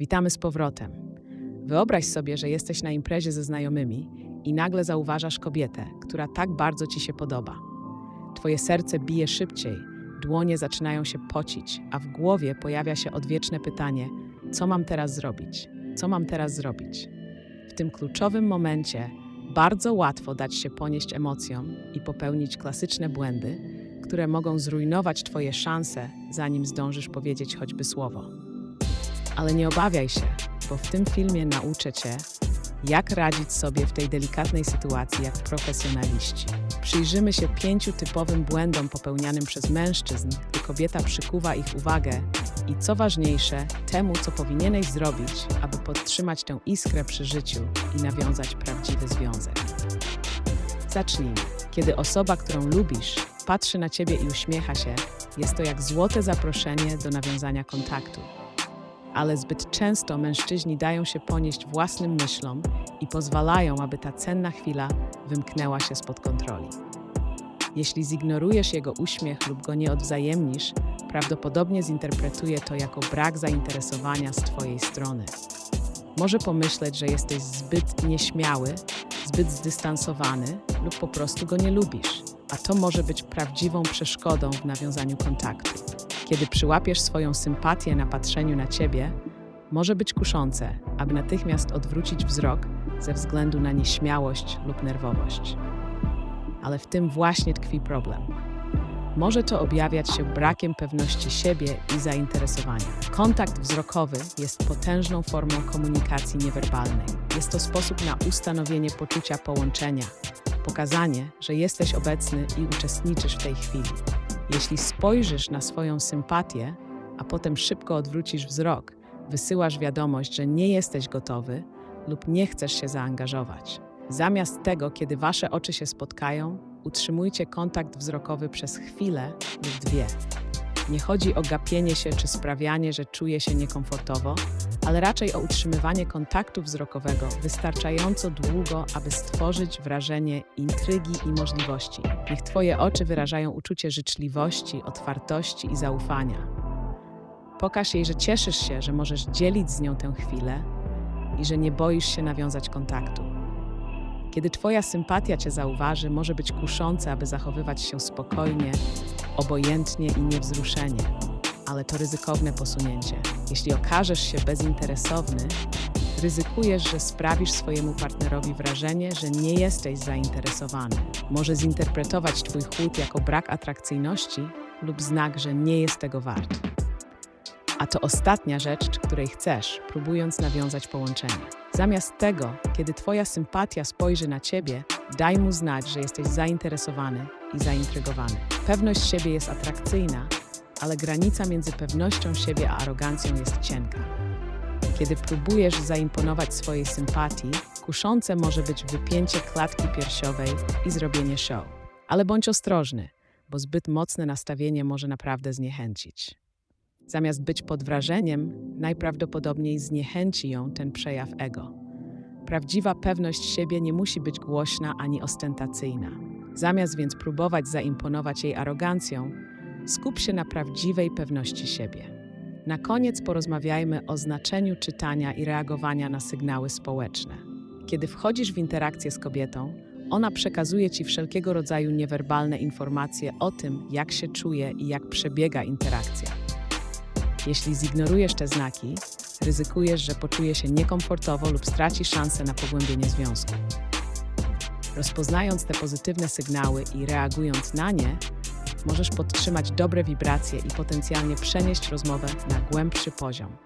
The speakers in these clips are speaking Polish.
Witamy z powrotem. Wyobraź sobie, że jesteś na imprezie ze znajomymi i nagle zauważasz kobietę, która tak bardzo ci się podoba. Twoje serce bije szybciej, dłonie zaczynają się pocić, a w głowie pojawia się odwieczne pytanie: co mam teraz zrobić? Co mam teraz zrobić? W tym kluczowym momencie bardzo łatwo dać się ponieść emocjom i popełnić klasyczne błędy, które mogą zrujnować Twoje szanse, zanim zdążysz powiedzieć choćby słowo. Ale nie obawiaj się, bo w tym filmie nauczę Cię, jak radzić sobie w tej delikatnej sytuacji jak profesjonaliści. Przyjrzymy się pięciu typowym błędom popełnianym przez mężczyzn, gdy kobieta przykuwa ich uwagę i co ważniejsze, temu, co powinieneś zrobić, aby podtrzymać tę iskrę przy życiu i nawiązać prawdziwy związek. Zacznijmy. Kiedy osoba, którą lubisz, patrzy na ciebie i uśmiecha się, jest to jak złote zaproszenie do nawiązania kontaktu. Ale zbyt często mężczyźni dają się ponieść własnym myślom i pozwalają, aby ta cenna chwila wymknęła się spod kontroli. Jeśli zignorujesz jego uśmiech lub go nie odwzajemnisz, prawdopodobnie zinterpretuje to jako brak zainteresowania z Twojej strony. Może pomyśleć, że jesteś zbyt nieśmiały, zbyt zdystansowany lub po prostu go nie lubisz, a to może być prawdziwą przeszkodą w nawiązaniu kontaktu. Kiedy przyłapiesz swoją sympatię na patrzeniu na ciebie, może być kuszące, aby natychmiast odwrócić wzrok ze względu na nieśmiałość lub nerwowość. Ale w tym właśnie tkwi problem. Może to objawiać się brakiem pewności siebie i zainteresowania. Kontakt wzrokowy jest potężną formą komunikacji niewerbalnej. Jest to sposób na ustanowienie poczucia połączenia, pokazanie, że jesteś obecny i uczestniczysz w tej chwili. Jeśli spojrzysz na swoją sympatię, a potem szybko odwrócisz wzrok, wysyłasz wiadomość, że nie jesteś gotowy lub nie chcesz się zaangażować. Zamiast tego, kiedy wasze oczy się spotkają, utrzymujcie kontakt wzrokowy przez chwilę lub dwie. Nie chodzi o gapienie się czy sprawianie, że czuje się niekomfortowo, ale raczej o utrzymywanie kontaktu wzrokowego wystarczająco długo, aby stworzyć wrażenie intrygi i możliwości. Niech Twoje oczy wyrażają uczucie życzliwości, otwartości i zaufania. Pokaż jej, że cieszysz się, że możesz dzielić z nią tę chwilę i że nie boisz się nawiązać kontaktu. Kiedy Twoja sympatia Cię zauważy, może być kuszące, aby zachowywać się spokojnie, obojętnie i niewzruszenie, ale to ryzykowne posunięcie. Jeśli okażesz się bezinteresowny, ryzykujesz, że sprawisz swojemu partnerowi wrażenie, że nie jesteś zainteresowany. Może zinterpretować Twój chłód jako brak atrakcyjności lub znak, że nie jest tego wart. A to ostatnia rzecz, której chcesz, próbując nawiązać połączenie. Zamiast tego, kiedy Twoja sympatia spojrzy na Ciebie, daj mu znać, że jesteś zainteresowany i zaintrygowany. Pewność siebie jest atrakcyjna, ale granica między pewnością siebie a arogancją jest cienka. Kiedy próbujesz zaimponować swojej sympatii, kuszące może być wypięcie klatki piersiowej i zrobienie show. Ale bądź ostrożny, bo zbyt mocne nastawienie może naprawdę zniechęcić. Zamiast być pod wrażeniem, najprawdopodobniej zniechęci ją ten przejaw ego. Prawdziwa pewność siebie nie musi być głośna ani ostentacyjna. Zamiast więc próbować zaimponować jej arogancją, skup się na prawdziwej pewności siebie. Na koniec porozmawiajmy o znaczeniu czytania i reagowania na sygnały społeczne. Kiedy wchodzisz w interakcję z kobietą, ona przekazuje ci wszelkiego rodzaju niewerbalne informacje o tym, jak się czuje i jak przebiega interakcja. Jeśli zignorujesz te znaki, ryzykujesz, że poczuje się niekomfortowo lub straci szansę na pogłębienie związku. Rozpoznając te pozytywne sygnały i reagując na nie, możesz podtrzymać dobre wibracje i potencjalnie przenieść rozmowę na głębszy poziom.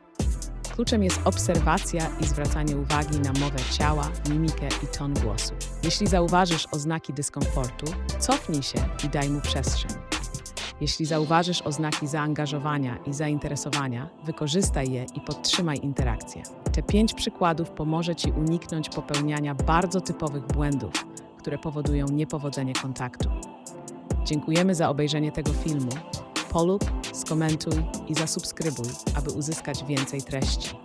Kluczem jest obserwacja i zwracanie uwagi na mowę ciała, mimikę i ton głosu. Jeśli zauważysz oznaki dyskomfortu, cofnij się i daj mu przestrzeń. Jeśli zauważysz oznaki zaangażowania i zainteresowania, wykorzystaj je i podtrzymaj interakcję. Te pięć przykładów pomoże Ci uniknąć popełniania bardzo typowych błędów, które powodują niepowodzenie kontaktu. Dziękujemy za obejrzenie tego filmu. Polub, skomentuj i zasubskrybuj, aby uzyskać więcej treści.